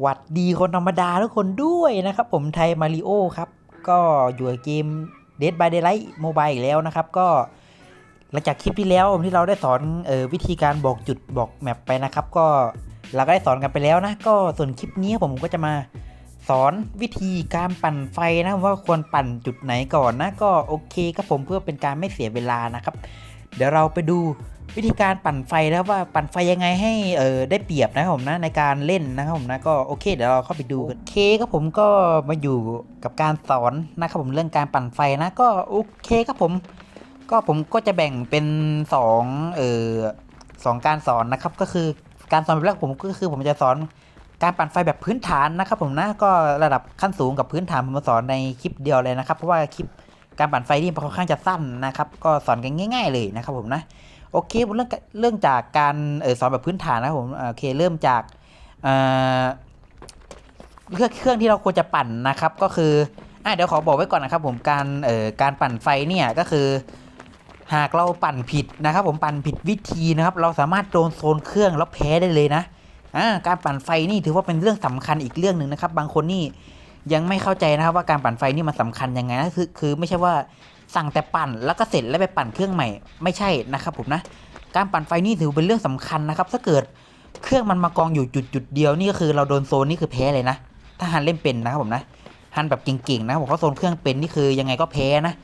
หวัดดีคนธรรมดาทุกคนด้วยนะครับ ผมไทยมาริโอครับ ก็อยู่กับเกม Dead by Daylight Mobile อีกแล้วนะครับ ก็หลังจากคลิปที่แล้วที่เราได้สอนออวิธีการบอกจุดบอกแมปไปนะครับ ก็เราก็ได้สอนกันไปแล้วนะ ก็ส่วนคลิปนี้ผมก็จะมาสอนวิธีการปั่นไฟนะว่าควรปั่นจุดไหนก่อนนะ ก็โอเคครับผมเพื่อเป็นการไม่เสียเวลานะครับ เดี๋ยวเราไปดู วิธีการปั่นไฟแล้วว่าปั่นไฟยังไงให้เออได้เปรียบนะครับผมนะในการเล่นนะครับผมนะก็โอเคเดี๋ยวเราเข้าไปดูกันโอเคครับผมก็มาอยู่กับการสอนนะครับผมเรื่องการปั่นไฟนะก็โอเคครับผม ก็ผมก็จะแบ่งเป็นสองเออสองการสอนนะครับก็คือการสอนแบบแรกผมก็คือผมจะสอนการปั่นไฟแบบพื้นฐานนะครับผมนะก็ระดับขั้นสูงกับพื้นฐานผมมาสอนในคลิปเดียวเลยนะครับ เพราะว่าคลิปการปั่นไฟนี่ค่อนข้างจะสั้นนะครับ ก็สอนกันง่าย ๆ เลยนะครับผมนะ โอเคผมเรื่องเรื่องจากการเออสอนแบบพื้นฐานนะผมโอเคเริ่มจากเอ่อเครื่องเครื่องที่เราควรจะปั่นนะครับก็คืออะเดี๋ยวขอบอกไว้ก่อนนะครับผมการเอ่อการปั่นไฟเนี่ยก็คือ หากเราปั่นผิดนะครับ ผมปั่นผิดวิธีนะครับ เราสามารถโดนโซนเครื่องแล้วแพ้ได้เลยนะอ่าการปั่นไฟนี่ถือว่าเป็นเรื่องสำคัญอีกเรื่องหนึ่งนะครับ บางคนนี่ยังไม่เข้าใจนะครับว่าการปั่นไฟนี่มันสำคัญยังไงนะคือคือไม่ใช่ว่า สั่งแต่ปั่นแล้วก็เสร็จแล้วไปปั่นเครื่องใหม่ไม่ใช่นะครับผมนะการปั่นไฟนี่ถือเป็นเรื่องสำคัญนะครับ ถ้าเกิดเครื่องมันมากองอยู่จุดจุดเดียวนี่ก็คือเราโดนโซนนี่คือแพ้เลยนะ ถ้าฮันเล่นเป็นนะครับผมนะฮันแบบเก่งๆนะผมเขาโซนเครื่องเป็นนี่คือยังไงก็แพ้นะ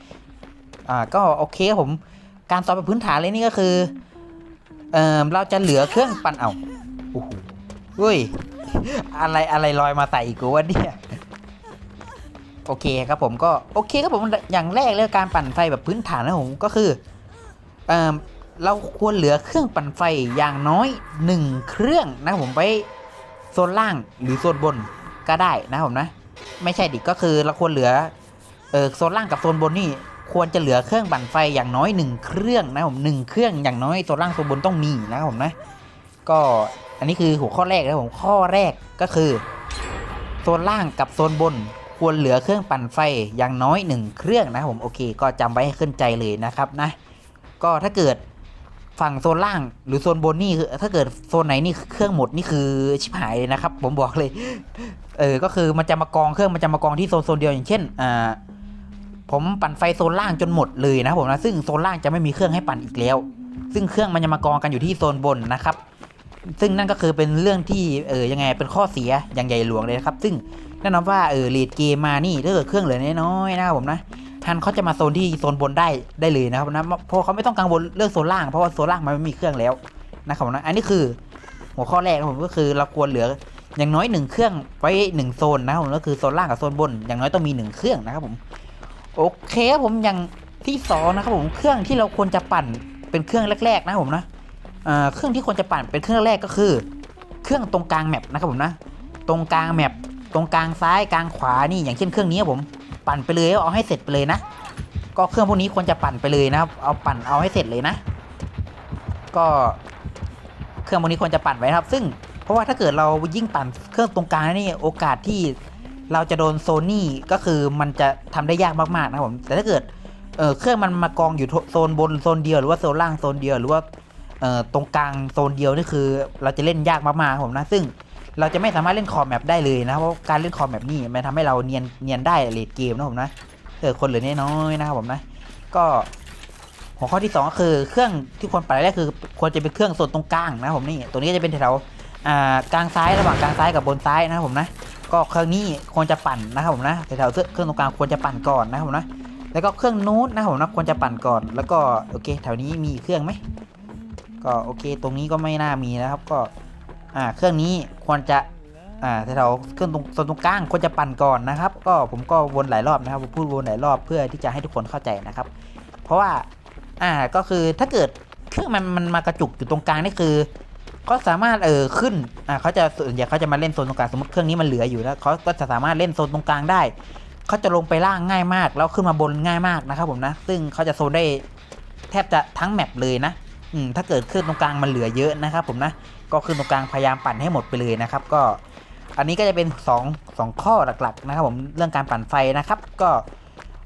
อ่าก็โอเคผมการสอนแบบพื้นฐานเลยนี่ก็คือเออเราจะเหลือเครื่องปั่นเอาโอ้โหเฮ้ยอะไรอะไรลอยมาใส่อีกกูวะเนี่ย โอเคครับผมก็โอเคครับผมอย่างแรกเลยการปั่นไฟแบบพื้นฐานนะผมก็คือเออเราควรเหลือเครื่องปั่นไฟอย่างน้อย 1 เครื่องนะผมไว้โซนล่างหรือโซนบนก็ได้นะผมนะ ไม่ใช่ดิก็คือเราควรเหลือเออโซนล่างกับโซนบนนี่ควรจะเหลือเครื่องปั่นไฟอย่างน้อย 1 เครื่องนะผมหนึ่งเครื่องอย่างน้อยโซนล่างโซนบนต้องมีนะครับผมนะ ก็อันนี้คือหัวข้อแรกนะผมข้อแรกก็คือโซนล่างกับโซนบน ควรเหลือเครื่องปั่นไฟอย่างน้อย 1 เครื่องนะผมโอเค ก็จำไว้ให้ขึ้นใจเลยนะครับนะ ก็ถ้าเกิดฝั่งโซนล่างหรือโซนบนนี่คือถ้าเกิดโซนไหนนี่เครื่องหมดนี่คือชิบหายเลยนะครับ ผมบอกเลย เออก็คือมันจะมากองเครื่องมันจะมากองที่โซนโซนเดียวอย่างเช่นอ่าผมปั่นไฟโซนล่างจนหมดเลยนะผมนะซึ่งโซนล่างจะไม่มีเครื่องให้ปั่นอีกแล้ว ซึ่งเครื่องมันจะมากองกันอยู่ที่โซนบนนะครับซึ่งนั่นก็คือเป็นเรื่องที่เออยังไงเป็นข้อเสียอย่างใหญ่หลวงเลยนะครับ ซึ่ง แน่นอนว่าเออเลดเกมมานี่ถ้าเกิดเครื่องเหลือน้อยๆนะครับผมนะฮันเขาจะมาโซนที่โซนบนได้ได้เลยนะครับนะเพราะเขาไม่ต้องกังวลเรื่องโซนล่างเพราะว่าโซนล่างมันไม่มีเครื่องแล้วนะครับนะอันนี้คือหัวข้อแรกนะผมก็คือเราควรเหลืออย่างน้อยหนึ่งเครื่องไว้หนึ่งโซนนะครับผมก็คือโซนล่างกับโซนบน อย่างน้อยต้องมีหนึ่งเครื่องนะครับผมโอเคครับผมอย่างที่สองนะครับผมเครื่องที่เราควรจะปั่นเป็นเครื่องแรก ๆ นะครับผมนะเครื่องที่ควรจะปั่นเป็นเครื่องแรกก็คือ เครื่องตรงกลางแมปนะครับผมนะ ตรงกลางแมป รงกลางซ้ายกลางขวานี่อย่างเช่นเครื่องนี้ผมปั่นไปเลยเอาให้เสร็จไปเลยนะ ก็เครื่องพวกนี้ควรจะปั่นไปเลยนะครับ เอาปั่นเอาให้เสร็จเลยนะ ก็เครื่องพวกนี้ควรจะปั่นไว้นะครับ ซึ่งเพราะว่าถ้าเกิดเรายิ่งปั่นเครื่องตรงกลางนี่โอกาสที่เราจะโดนโซนี่ก็คือมันจะทำได้ยากมากๆนะครับผมแต่ถ้าเกิดเเครื่องมันมากองอยู่โซนบนโซนเดียวหรือว่าโซนล่างโซนเดียวหรือว่าตรงกลางโซนเดียวนี่คือ เราจะเล่นยากมากๆครับผมนะซึ่ง เราจะไม่สามารถเล่นคอมแมปได้เลยนะเพราะการเล่นคอมแมปนี่มันทำให้เราเนียนเนียนได้เลดเกมนะผมนะเออคนเหลือน้อยนะครับผมนะก็หัวข้อที่สองก็คือเครื่องที่ควรปั่นแรกคือควรจะเป็นเครื่องส่วนตรงกลางนะผมนี่ตัวนี้จะเป็นแถวกลางซ้ายระหว่างกลางซ้ายกับบนซ้ายนะครับผมนะก็เครื่องนี้ควรจะปั่นนะครับผมนะแถวเครื่องตรงกลางควรจะปั่นก่อนนะครับผมนะแล้วก็เครื่องนู้นนะครับผมนะควรจะปั่นก่อน แล้วก็โอเค แถวนี้มีเครื่องไหมก็โอเค ตรงนี้ก็ไม่น่ามีนะครับ ก็ อ่าเครื่องนี้ควรจะอ่าแถวเครื่องตรงส่วนตรงกลางควรจะปั่นก่อนนะครับ ก็ผมก็วนหลายรอบนะครับผมพูดวนหลายรอบเพื่อที่จะให้ทุกคนเข้าใจนะครับ เพราะว่าอ่าก็คือถ้าเกิดเครื่องมันมันมากระจุกอยู่ตรงกลางนี่คือเขาสามารถเออขึ้นอ่าเขาจะส่วนใหญ่เขาจะมาเล่นโซนตรงกลางสมมติเครื่องนี้มันเหลืออยู่แล้วเขาก็จะสามารถเล่นโซนตรงกลางได้เขาจะลงไปล่างง่ายมาก แล้วขึ้นมาบนง่ายมากนะครับผมนะ ซึ่งเขาจะโซนได้แทบจะทั้งแมปเลยนะ อืมถ้าเกิดเครื่องตรงกลางมันเหลือเยอะนะครับ ผมนะก็คือตรงกลางพยายามปั่นให้หมดไปเลยนะครับ ก็อันนี้ก็จะเป็น2 2ข้อหลักๆนะครับ ผมเรื่องการปั่นไฟนะครับ ก็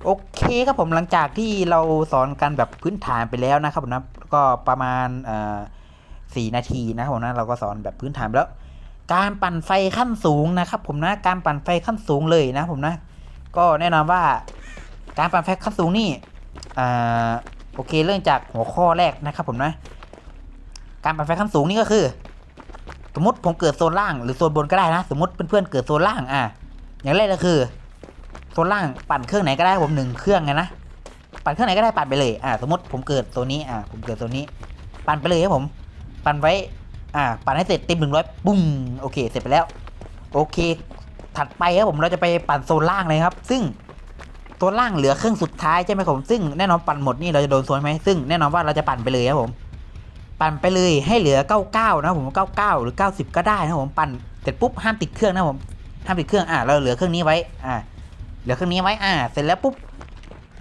โอเคครับผมหลังจากที่เราสอนกันแบบพื้นฐานไปแล้วนะครับผมนะก็ประมาณเอ่อสี่นาทีนะครับผมนะเราก็สอนแบบพื้นฐานไปแล้ว การปั่นไฟขั้นสูงนะครับ ผมนะการปั่นไฟขั้นสูงเลยนะผมนะ ก็แน่นอนว่า การปั่นไฟขั้นสูงนี่อ่า โอเคเรื่องจากหัวข้อแรกนะครับผมนะ การปั่นไฟขั้นสูงนี่ก็คือ สมมติผมเกิดโซนล่างหรือโซนบนก็ได้นะ สมมติเพื่อนๆเกิดโซนล่างอะอย่างแรกก็คือโซนล่างปั่นเครื่องไหนก็ได้ผมหนึ่งเครื่องไงนะปั่นเครื่องไหนก็ได้ปั่นไปเลยอ่าสมมติผมเกิดโซนนี้อ่าผมเกิดโซนนี้ ปั่นไปเลยครับผม ปั่นไว้อ่าปั่นให้เสร็จเต็มหนึ่งร้อยปุ้งโอเค เสร็จไปแล้ว โอเค ถัดไปครับผมเราจะไปปั่นโซนล่างเลยครับ ซึ่ง โซนล่างเหลือเครื่องสุดท้ายใช่ไหมผมซึ่งแน่นอนปั่นหมดนี่เราจะโดนโซนไหมซึ่งแน่นอนว่าเราจะปั่นไปเลยครับผม ปั่นไปเลยให้เหลือ 99 นะผม 99 หรือ 90 ก็ได้นะผมปั่นเสร็จปุ๊บห้ามติดเครื่องนะผมห้ามติดเครื่องอ่าเราเหลือเครื่องนี้ไว้อ่าเหลือเครื่องนี้ไว้อ่า เสร็จแล้วปุ๊บ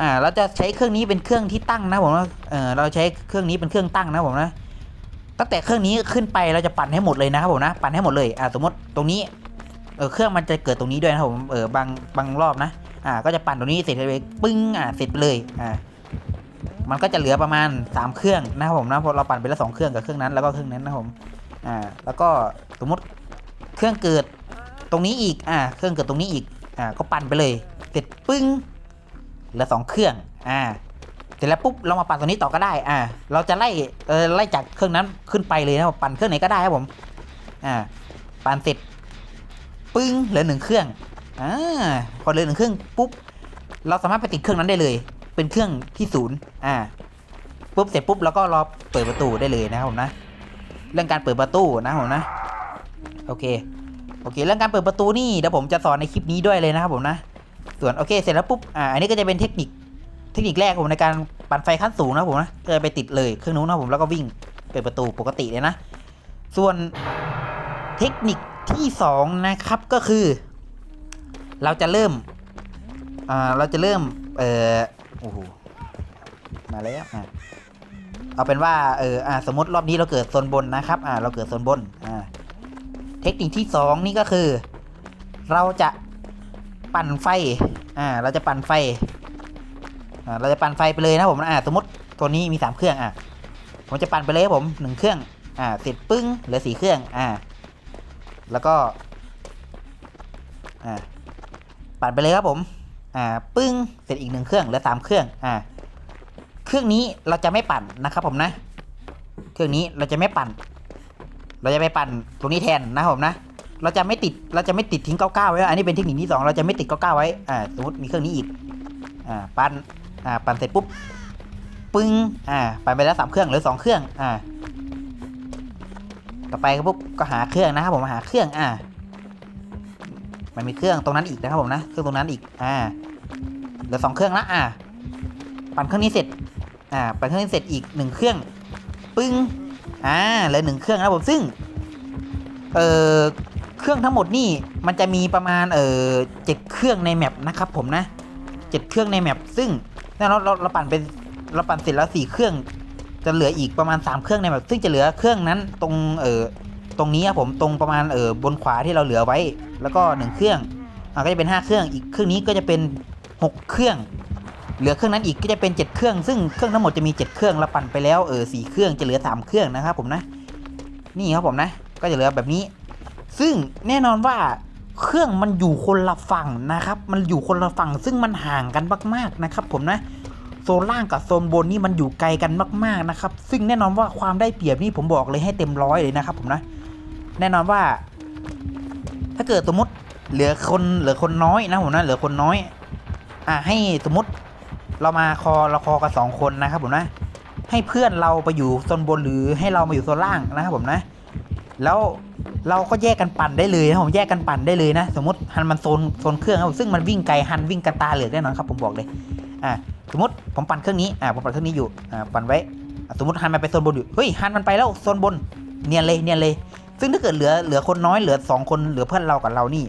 อ่าเราจะใช้เครื่องนี้เป็นเครื่องที่ตั้งนะผมเออเราใช้เครื่องนี้เป็นเครื่องตั้งนะผมนะตั้งแต่เครื่องนี้ขึ้นไปเราจะปั่นให้หมดเลยนะครับผมนะปั่นให้หมดเลยอ่าสมมติตรงนี้เออเครื่องมันจะเกิดตรงนี้ด้วยนะผมเออบางบางรอบนะ อ่าก็จะปั่นตรงนี้เสร็จเลยปึ้งอ่าเสร็จไปเลยอ่ามันก็จะเหลือประมาณ 3 เครื่องนะครับผมนะเพราะเราปั่นไปแล้วสองเครื่องกับเครื่องนั้นแล้วก็เครื่องนั้นนะผมอ่าแล้วก็สมมติเครื่องเกิดตรงนี้อีกอ่าเครื่องเกิดตรงนี้อีกอ่าก็ปั่นไปเลยเสร็จปึ้งเหลือสองเครื่องอ่าเสร็จแล้วปุ๊บเรามาปั่นตัวนี้ต่อก็ได้อ่าเราจะไล่เออไล่จากเครื่องนั้นขึ้นไปเลยนะปั่นเครื่องไหนก็ได้ครับผมอ่าปั่นเสร็จปึ้งเหลือหนึ่งเครื่อง อ่าพอเลือหนึ่งเครื่องปุ๊บเราสามารถไปติดเครื่องนั้นได้เลย เป็นเครื่องที่ศูนย์อ่าปุ๊บเสร็จปุ๊บแล้วก็รอเปิดประตูได้เลยนะครับผมนะ เรื่องการเปิดประตูนะครับผมนะโอเคโอเค เรื่องการเปิดประตูนี่เดี๋ยวผมจะสอนในคลิปนี้ด้วยเลยนะครับผมนะ ส่วนโอเคเสร็จแล้วปุ๊บอ่าอันนี้ก็จะเป็นเทคนิคเทคนิคแรกผมในการปั่นไฟขั้นสูงนะผมนะก็จะไปติดเลยเครื่องนู้นนะผมแล้วก็วิ่งเปิดประตูปกติเลยนะ ส่วนเทคนิคที่สองนะครับก็คือ เราจะเริ่มอ่าเราจะเริ่มเออโอ้โหมาแล้วอะเอาเป็นว่าเอออ่าสมมติรอบนี้เราเกิดโซนบนนะครับอ่าเราเกิดโซนบนอ่าเทคนิคที่สองนี่ก็คือ เราจะปั่นไฟอ่าเราจะปั่นไฟอ่าเราจะปั่นไฟไปเลยนะผมอ่าสมมติตัวนี้มีสามเครื่องอะผมจะปั่นไปเลยครับผมหนึ่งเครื่องอ่าเสร็จปึ้งเหลือสี่เครื่องอ่าแล้วก็อ่า ปั่นไปเลยครับผม อ่า ปึ้ง เสร็จอีกหนึ่งเครื่อง เหลือสามเครื่อง อ่า เครื่องนี้เราจะไม่ปั่นนะครับผมนะ เครื่องนี้เราจะไม่ปั่น เราจะไปปั่นตรงนี้แทนนะครับผมนะ เราจะไม่ติด เราจะไม่ติดทิ้ง99ไว้ อันนี้เป็นเทคนิคที่สองเราจะไม่ติด99ไว้ อ่า สมมติมีเครื่องนี้อีก อ่า ปั่น อ่า ปั่นเสร็จปุ๊บ ปึ้ง อ่า ปั่นไปแล้วสามเครื่องเหลือสองเครื่อง อ่า ต่อไปก็ปุ๊บก็หาเครื่องนะครับผมหาเครื่อง อ่า มันมีเครื่องตรงนั้นอีกนะครับผมนะ เครื่องตรงนั้นอีก อ่า เหลือสองเครื่องละ อ่า ปั่นเครื่องนี้เสร็จ อ่า ปั่นเครื่องนี้เสร็จอีกหนึ่งเครื่อง ปึ้ง อ่า เหลือหนึ่งเครื่องนะครับผมซึ่ง เอ่อ เครื่องทั้งหมดนี่ มันจะมีประมาณ เอ่อเจ็ดเครื่องในแมปนะครับผมนะเจ็ดเครื่องในแมป ซึ่งแน่นอนเราเราปั่นเป็นเราปั่นเสร็จแล้วสี่เครื่อง จะเหลืออีกประมาณสามเครื่องในแมป ซึ่งจะเหลือเครื่องนั้นตรง เอ่อ ตรงนี้ครับผมตรงประมาณเออบนขวาที่เราเหลือไว้ แล้วก็หนึ่งเครื่องอ่าก็จะเป็นห้าเครื่อง อีกเครื่องนี้ก็จะเป็นหกเครื่อง เหลือเครื่องนั้นอีกก็จะเป็นเจ็ดเครื่อง ซึ่งเครื่องทั้งหมดจะมีเจ็ดเครื่องเราปั่นไปแล้วเออสี่เครื่องจะเหลือสามเครื่องนะครับผมนะนี่ครับผมนะ ก็จะเหลือแบบนี้ ซึ่งแน่นอนว่าเครื่องมันอยู่คนละฝั่งนะครับ มันอยู่คนละฝั่ง ซึ่งมันห่างกันมากๆนะครับ ผมนะ โซนล่างกับโซนบนนี่มันอยู่ไกลกันมากๆนะครับ ซึ่งแน่นอนว่าความได้เปรียบนี่ผมบอกเลยให้เต็มร้อยเลยนะครับผมนะ แน่นอนว่า ถ้าเกิดสมมติเหลือคนเหลือคนน้อยนะผมนะเหลือคนน้อย อะให้สมมติเรามาคอเราคอกันสองคนนะครับผมนะ ให้เพื่อนเราไปอยู่โซนบนหรือให้เรามาอยู่โซนล่างนะครับผมนะ แล้วเราก็แยกกันปั่นได้เลยนะผมแยกกันปั่นได้เลยนะ สมมติฮันมันโซนโซนเครื่องครับซึ่งมันวิ่งไกลฮันวิ่งกันตาเหลือกแน่นอนครับผมบอกเลย อ่าสมมติผมปั่นเครื่องนี้อ่าผมปั่นเครื่องนี้อยู่อ่าปั่นไว้ สมมติฮันมันไปโซนบนอยู่เฮ้ยฮันมันไปแล้วโซนบนเนียนเลยเนียนเลย ซึ่งถ้าเกิดเหลือเหลือคนน้อยเหลือสองคนเหลือเพื่อนเรากับเรานี่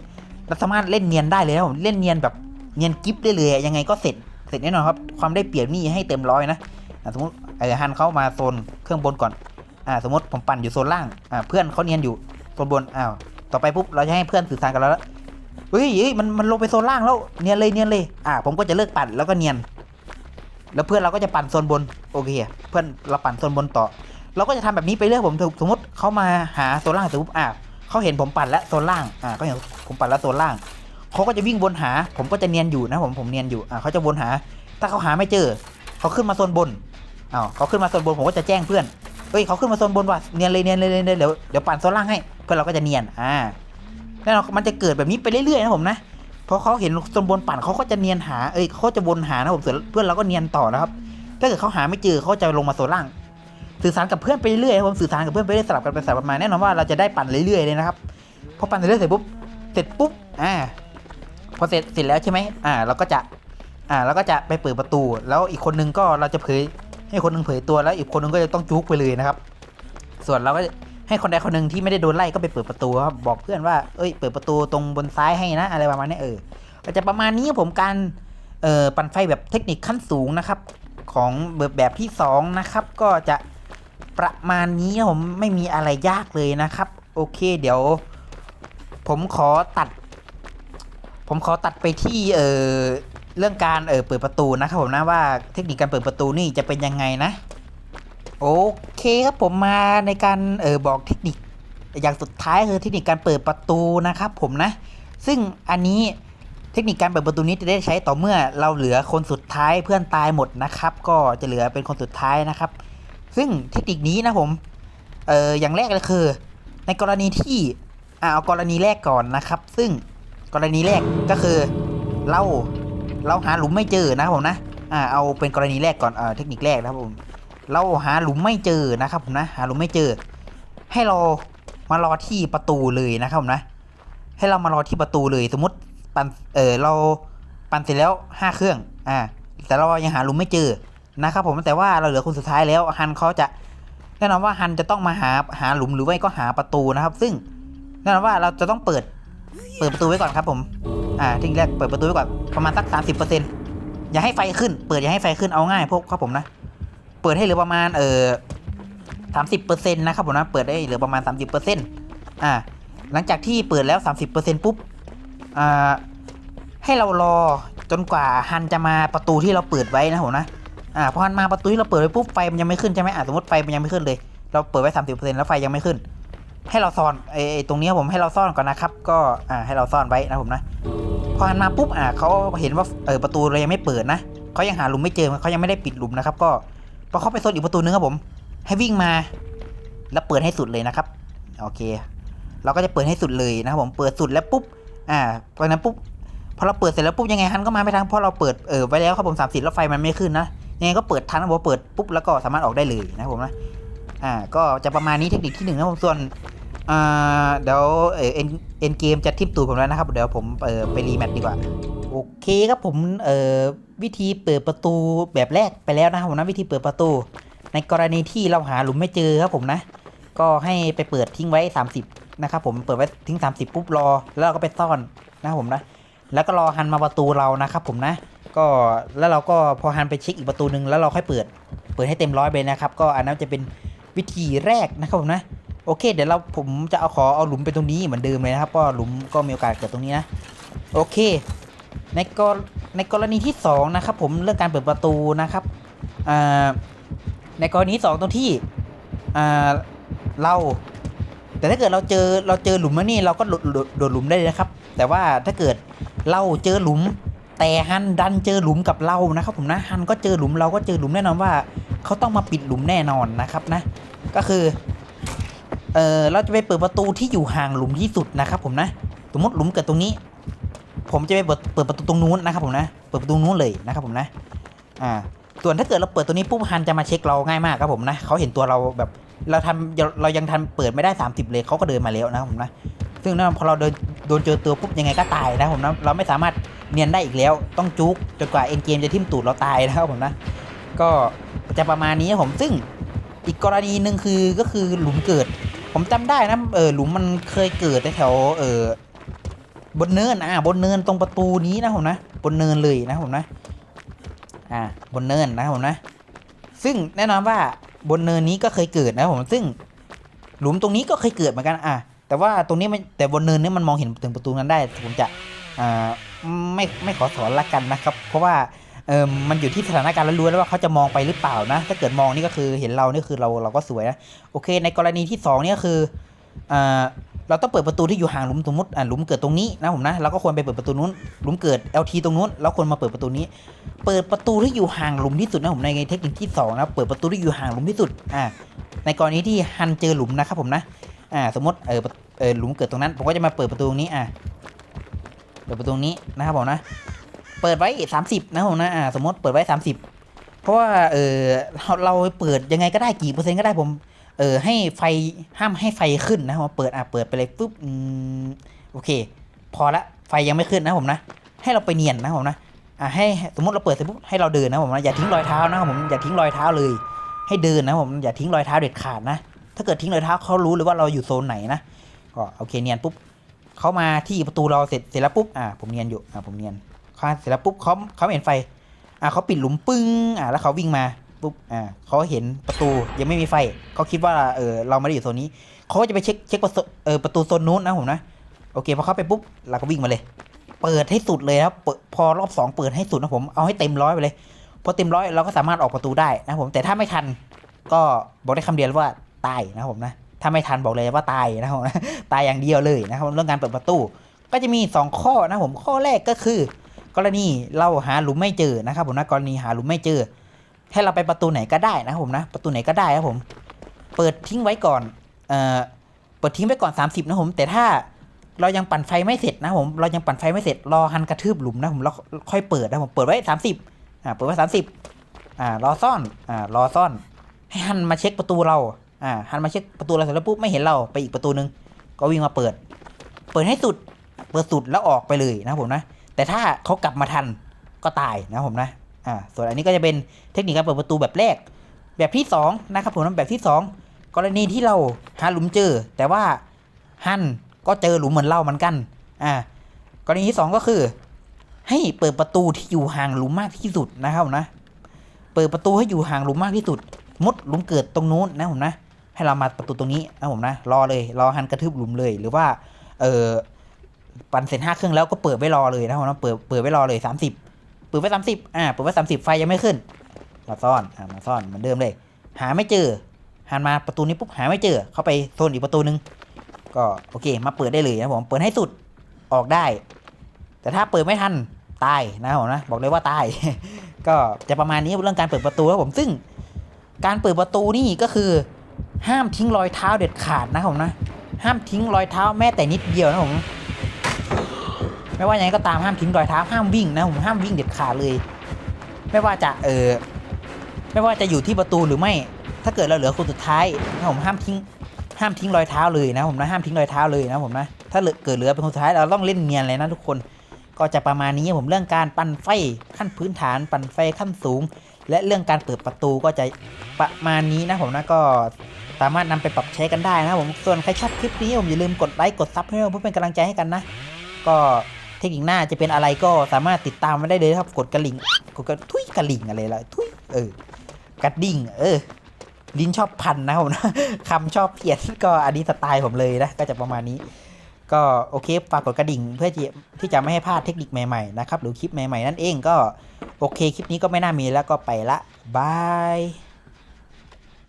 เราสามารถเล่นเนียนได้เลยนะผมเล่นเนียนแบบเนียนกิฟได้เลยยังไงก็เสร็จเสร็จแน่นอนครับ ความได้เปรียบนี่ให้เต็มร้อยนะสมมติไอ้ฮันเข้ามาโซนเครื่องบนก่อนอ่าสมมติผมปั่นอยู่โซนล่างอ่าเพื่อนเขาเนียนอยู่โซนบนอ้าวต่อไปปุ๊บเราจะให้เพื่อนสื่อสารกันแล้วละเฮ้ยเฮ้ยมันมันลงไปโซนล่างแล้วเนียนเลยเนียนเลยอ่าผมก็จะเลิกปั่นแล้วก็เนียน แล้วเพื่อนเราก็จะปั่นโซนบนโอเคเพื่อนเราปั่นโซนบนต่อ เราก็จะทำแบบนี้ไปเรื่อยผมสมมติ เขามาหาโซนล่างเสร็จปุ๊บอะเขาเห็นผมปั่นและโซนล่างอ่าเขาเห็นผมปั่นและโซนล่างเขาก็จะวิ่งวนหา ผมก็จะเนียนอยู่นะผมผมเนียนอยู่อ่าเขาจะวนหา ถ้าเขาหาไม่เจอเขาขึ้นมาโซนบนอ้าวเขาขึ้นมาโซนบนผมก็จะแจ้งเพื่อนเฮ้ยเขาขึ้นมาโซนบนว่ะเนียนเลยเนียนเลยเลยเดี๋ยวเดี๋ยวปั่นโซนล่างให้ เพื่อนเราก็จะเนียนอ่าแน่นอนมันจะเกิดแบบนี้ไปเรื่อยๆนะผมนะพอเขาเห็นโซนบนปั่นเขาก็จะเนียนหาเอ้ยเขาจะวนหานะผมเพื่อนเราก็เนียนต่อนะครับถ้าเกิดเขาหาไม่เจอเขาจะลงมาโซนล่าง สื่อสารกับเพื่อนไปเรื่อยครับผมสื่อสารกับเพื่อนไปเรื่อยสลับกันไปสลับกันมาแน่นอนว่าเราจะได้ปั่นเรื่อยๆเลยนะครับพอปั่นเรื่อยเสร็จปุ๊บเสร็จปุ๊บอ่าพอเสร็จเสร็จแล้วใช่ไหมอ่า เราก็จะอ่าเราก็จะไปเปิดประตู แล้วอีกคนนึงก็เราจะเผย ให้คนนึงเผยตัวแล้วอีกคนนึงก็จะต้องจุกไปเลยนะครับ ส่วนเราก็ให้คนใดคนหนึ่งที่ไม่ได้โดนไล่ก็ไปเปิดประตูครับบอกเพื่อนว่าเอ้ยเปิดประตูตรงบนซ้ายให้นะ อะไรประมาณนี้เออก็จะประมาณนี้ผมการเอ่อปั่นไฟแบบเทคนิคขั้นสูงนะครับ ของแบบแบบที่สองนะครับ ก็จะ ประมาณนี้ผมไม่มีอะไรยากเลยนะครับ โอเคเดี๋ยว ผมขอตัด ผมขอตัดไปที่เออเรื่องการเออเปิดประตูนะครับผมนะว่าเทคนิคการเปิดประตูนี่จะเป็นยังไงนะ โอเคครับผมมาในการเออบอกเทคนิค อย่างสุดท้ายคือเทคนิคการเปิดประตูนะครับผมนะ ซึ่งอันนี้เทคนิคการเปิดประตูนี้จะได้ใช้ต่อเมื่อเราเหลือคนสุดท้ายเพื่อนตายหมดนะครับ ก็จะเหลือเป็นคนสุดท้ายนะครับ ซึ่งเทคนิคนี้นะผมเอออย่างแรกเลยคือ ในกรณีที่อ่าเอากรณีแรกก่อนนะครับ ซึ่งกรณีแรกก็คือเราเราหาหลุมไม่เจอนะครับผมนะอ่าเอาเป็นกรณีแรกก่อนเอ่อเทคนิคแรกนะครับผมเราหาหลุมไม่เจอนะครับผมนะหาหลุมไม่เจอ ให้เรามารอที่ประตูเลยนะครับผมนะ ให้เรามารอที่ประตูเลยสมมติปันเออเราปันเสร็จแล้วห้าเครื่องอ่าแต่เรายังหาหลุมไม่เจอ นะครับผมแต่ว่าเราเหลือคนสุดท้ายแล้วฮันเขาจะแน่นอนว่าฮันจะต้องมาหาหาหลุมหรือไม่ก็หาประตูนะครับ ซึ่งแน่นอนว่าเราจะต้องเปิดเปิดประตูไว้ก่อนครับผมอ่าทีแรกเปิดประตูไว้ก่อนประมาณสักสามสิบเปอร์เซ็นต์อย่าให้ไฟขึ้น เปิดอย่าให้ไฟขึ้นเอาง่ายพวกครับผมนะ เปิดให้เหลือประมาณเออสามสิบเปอร์เซ็นต์นะครับผมนะเปิดได้เหลือประมาณสามสิบเปอร์เซ็นต์อ่าหลังจากที่เปิดแล้วสามสิบเปอร์เซ็นต์ปุ๊บอ่าให้เรารอจนกว่าฮันจะมาประตูที่เราเปิดไว้นะครับผมนะ อ่าพอฮันมาประตูที่เราเปิดไว้ปุ๊บไฟมันยังไม่ขึ้นใช่ไหมอ่าสมมติไฟมันยังไม่ขึ้นเลย เราเปิดไว้สามสิบเปอร์เซ็นต์แล้วไฟยังไม่ขึ้น ให้เราซ่อนไอ้ไอ้ตรงนี้ผมให้เราซ่อนก่อนนะครับ ก็อ่าให้เราซ่อนไว้นะผมนะพอฮันมาปุ๊บอ่าเขาเห็นว่าเออประตูเรายังไม่เปิดนะเขายังหาหลุมไม่เจอเขายังไม่ได้ปิดหลุมนะครับ ก็พอเขาไปโซนอีกประตูนึงครับผม ให้วิ่งมา แล้วเปิดให้สุดเลยนะครับโอเค เราก็จะเปิดให้สุดเลยนะครับผมเปิดสุดแล้วปุ๊บอ่าเพราะฉะนั้นปุ๊บพอเราเปิดเสร็จแล้วปุ๊บยังไงฮันก็มาไม่ทันเพราะเราเปิดเออไว้แล้วครับผมสามสิบแล้วไฟมันไม่ขึ้นนะ ยังไงก็เปิดทันนะผมเปิดปุ๊บแล้วก็สามารถออกได้เลยนะผมนะอ่าก็จะประมาณนี้เทคนิคที่หนึ่งนะผมส่วนอ่าเดี๋ยวเอ็นเอ็นเกมจะทิปตูดผมแล้วนะครับเดี๋ยวผมเออไปรีแมทดีกว่าโอเคครับผมเออวิธีเปิดประตูแบบแรกไปแล้วนะครับผมนะวิธีเปิดประตู ในกรณีที่เราหาหลุมไม่เจอครับผมนะ ก็ให้ไปเปิดทิ้งไว้ 30 นะครับผมเปิดไว้ทิ้ง 30 ปุ๊บรอ แล้วเราก็ไปซ่อนนะครับผมนะแล้วก็รอฮันมาประตูเรานะครับผมนะ ก็แล้วเราก็พอฮันไปเช็คอีกประตูหนึ่งแล้วเราค่อยเปิด เปิดให้เต็มร้อยไปนะครับ ก็อันนั้นจะเป็นวิธีแรกนะครับผมนะโอเค เดี๋ยวเราผมจะเอาขอเอาหลุมไปตรงนี้เหมือนเดิมเลยนะครับเพราะหลุมก็มีโอกาสเกิดตรงนี้นะโอเค ในกรในกรณีที่สองนะครับผมเรื่องการเปิดประตูนะครับในกรณีที่สองตรงที่เราแต่ถ้าเกิดเราเจอเราเจอหลุมแล้วนี่เราก็โดดหลุมได้เลยนะครับ แต่ว่าถ้าเกิดเราเจอหลุม แต่ฮันดันเจอหลุมกับเรานะครับผมนะฮันก็เจอหลุมเราก็เจอหลุมแน่นอนว่าเขาต้องมาปิดหลุมแน่นอนนะครับนะ ก็คือเออเราจะไปเปิดประตูที่อยู่ห่างหลุมที่สุดนะครับผมนะ สมมติหลุมเกิดตรงนี้ ผมจะไปเปิดเปิดประตูตรงนู้นนะครับผมนะ เปิดประตูนู้นเลยนะครับผมนะ อ่า ส่วนถ้าเกิดเราเปิดตัวนี้ปุ๊บฮันจะมาเช็คเราง่ายมากครับผมนะเขาเห็นตัวเราแบบเราทำเรายังทันเปิดไม่ได้ 30 เลยเขาก็เดินมาแล้วนะครับผมนะ ซึ่งนั่นพอเราเดินโดนเจอตัวปุ๊บยังไงก็ตายนะผมนะเราไม่สามารถ เนียนได้อีกแล้วต้องจุกจนกว่าเอ็นเกมจะทิ่มตูดเราตายนะครับผมนะ ก็จะประมาณนี้ครับผมซึ่งอีกกรณีหนึ่งคือก็คือหลุมเกิด ผมจำได้นะเออหลุมมันเคยเกิดแถวเออบนเนินอ่าบนเนินตรงประตูนี้นะผมนะบนเนินเลยนะผมนะอ่าบนเนินนะผมนะ ซึ่งแน่นอนว่าบนเนินนี้ก็เคยเกิดนะผมซึ่ง หลุมตรงนี้ก็เคยเกิดเหมือนกันอะแต่ว่าตรงนี้มันแต่บนเนินนี้มันมองเห็นถึงประตูนั้นได้ผมจะอ่า ไม่ไม่ขอสอนละกันนะครับ เพราะว่าเออมันอยู่ที่สถานการณ์ล้วนๆแล้วว่าเขาจะมองไปหรือเปล่านะ ถ้าเกิดมองนี่ก็คือเห็นเรานี่คือเราเราก็สวยนะโอเค ในกรณีที่สองเนี่ยคือเอ่าเราต้องเปิดประตูที่อยู่ห่างหลุมสมมติอ่าหลุมเกิดตรงนี้นะผมนะเราก็ควรไปเปิดประตูนู้นหลุมเกิด LT ตรงนู้นแล้วควรมาเปิดประตูนี้ เปิดประตูที่อยู่ห่างหลุมที่สุดนะผมในเทคนิคที่สองนะเปิดประตูที่อยู่ห่างหลุมที่สุดอ่าในกรณีที่ฮันเจอหลุมนะครับผมนะอ่าสมมติเออเออหลุมเกิดตรงนั้น ผมก็จะมาเปิดประตูตรงนี้อ่า เปิดประตูนี้นะครับผมนะ เปิดไว้30นะครับผมนะอ่าสมมติเปิดไว้30เพราะว่าเออเราเราเปิดยังไงก็ได้กี่เปอร์เซ็นต์ก็ได้ผมเออให้ไฟห้ามให้ไฟขึ้นนะครับผมเปิดอะเปิดไปเลยปุ๊บอืมโอเค พอละไฟยังไม่ขึ้นนะผมนะ ให้เราไปเนียนนะผมนะอะให้สมมติเราเปิดเสร็จปุ๊บให้เราเดินนะผมนะอย่าทิ้งรอยเท้านะครับผมอย่าทิ้งรอยเท้าเลย ให้เดินนะผมอย่าทิ้งรอยเท้าเด็ดขาดนะถ้าเกิดทิ้งรอยเท้าเขารู้เลยว่าเราอยู่โซนไหนนะก็โอเคเนียนปุ๊บ เขามาที่ประตูเราเสร็จเสร็จแล้วปุ๊บอะผมเนียนอยู่อะผมเนียนเขาเสร็จแล้วปุ๊บเขาเขาเห็นไฟอะเขาปิดหลุมปึ้งอะแล้วเขาวิ่งมาปุ๊บอะเขาเห็นประตูยังไม่มีไฟเขาคิดว่าเออเราไม่ได้อยู่โซนนี้เขาก็จะไปเช็คเช็คประตูเออประตูโซนนู้นนะผมนะโอเคพอเข้าไปปุ๊บเราก็วิ่งมาเลย เปิดให้สุดเลยครับเปิดพอรอบสองเปิดให้สุดนะผมเอาให้เต็มร้อยไปเลยพอเต็มร้อยเราก็สามารถออกประตูได้นะผมแต่ถ้าไม่ทันก็บอกได้คำเดียวว่าตายนะผมนะ ถ้าไม่ทันบอกเลยว่าตายนะผมนะตายอย่างเดียวเลยนะครับเรื่องการเปิดประตู ก็จะมีสองข้อนะผมข้อแรกก็คือ กรณีเราหาหลุมไม่เจอนะครับ ผมนะกรณีหาหลุมไม่เจอ ให้เราไปประตูไหนก็ได้นะครับผมนะประตูไหนก็ได้ครับผม เปิดทิ้งไว้ก่อนเอ่อเปิดทิ้งไว้ก่อน 30 นะผม แต่ถ้าเรายังปั่นไฟไม่เสร็จนะผมเรายังปั่นไฟไม่เสร็จรอฮันกระทืบหลุมนะผมแล้วค่อยเปิดนะผมเปิดไว้ 30อ่าเปิดไว้30อ่ารอซ่อนอ่ารอซ่อน ให้ฮันมาเช็คประตูเรา อ่าฮันมาเช็คประตูเราเสร็จแล้วปุ๊บไม่เห็นเราไปอีกประตูนึง ก็วิ่งมาเปิด เปิดให้สุด เปิดสุดแล้วออกไปเลยนะผมนะ แต่ถ้าเขากลับมาทันก็ตายนะผมนะอ่าส่วนอันนี้ก็จะเป็นเทคนิคการเปิดประตูแบบแรก แบบที่สองนะครับผมนะแบบที่สองกรณีที่เราหาหลุมเจอ แต่ว่าฮันก็เจอหลุมเหมือนเราเหมือนกันอ่ากรณีที่สองก็คือ ให้เปิดประตูที่อยู่ห่างหลุมมากที่สุดนะครับผมนะ เปิดประตูให้อยู่ห่างหลุมมากที่สุดมุดหลุมเกิดตรงนู้นนะผมนะ ให้เรามาประตูตรงนี้นะผมนะรอเลยรอฮันกระทืบหลุมเลย หรือว่าเออปั่นเสร็จห้าเครื่องแล้วก็เปิดไว้รอเลยนะผมนะเปิดเปิดไว้รอเลยสามสิบเปิดไว้สามสิบอ่าเปิดไว้สามสิบไฟยังไม่ขึ้นเราซ่อนอ่ามาซ่อนเหมือนเดิมเลย หาไม่เจอหันมาประตูนี้ปุ๊บหาไม่เจอ เข้าไปโซนอีกประตูหนึ่งก็โอเค มาเปิดได้เลยนะผมเปิดให้สุดออกได้ แต่ถ้าเปิดไม่ทันตายนะผมนะบอกเลยว่าตาย ก็จะประมาณนี้เรื่องการเปิดประตูครับผมซึ่ง การเปิดประตูนี่ก็คือ ห้ามทิ้งรอยเท้าเด็ดขาดนะผมนะ ห้ามทิ้งรอยเท้าแม้แต่นิดเดียวนะผมไม่ว่ายังไงก็ตามห้ามทิ้งรอยเท้าห้ามวิ่งนะผมห้ามวิ่งเด็ดขาดเลย ไม่ว่าจะเออไม่ว่าจะอยู่ที่ประตูหรือไม่ ถ้าเกิดเราเหลือคนสุดท้ายนะผมห้ามทิ้งห้ามทิ้งรอยเท้าเลยนะผมนะห้ามทิ้งรอยเท้าเลยนะผมนะถ้าเหลือเกิดเหลือเป็นคนสุดท้ายเราต้องเล่นเนียนเลยนะทุกคน ก็จะประมาณนี้ผมเรื่องการปั่นไฟขั้นพื้นฐานปั่นไฟขั้นสูง และเรื่องการเปิดประตูก็จะประมาณนี้นะผมนะก็สามารถนำไปปรับใช้กันได้นะผมส่วนใครชอบคลิปนี้ผมอย่าลืมกดไลค์กดซับให้ผมเพื่อเป็นกำลังใจให้กันนะ ก็เทคนิคหน้าจะเป็นอะไรก็สามารถติดตามมาได้เลยครับกดกระลิ่งกดกระทุยกระลิ่งอะไรละทุยเออกระดิ่งเออลิ้นชอบพันนะผมนะคำชอบเพี้ยนก็อันนี้สไตล์ผมเลยนะก็จะประมาณนี้ ก็โอเคฝากกดกระดิ่งเพื่อที่ที่จะไม่ให้พลาดเทคนิคใหม่ๆนะครับหรือคลิปใหม่ๆนั่นเองก็โอเคคลิปนี้ก็ไม่น่ามีแล้วก็ไปละบาย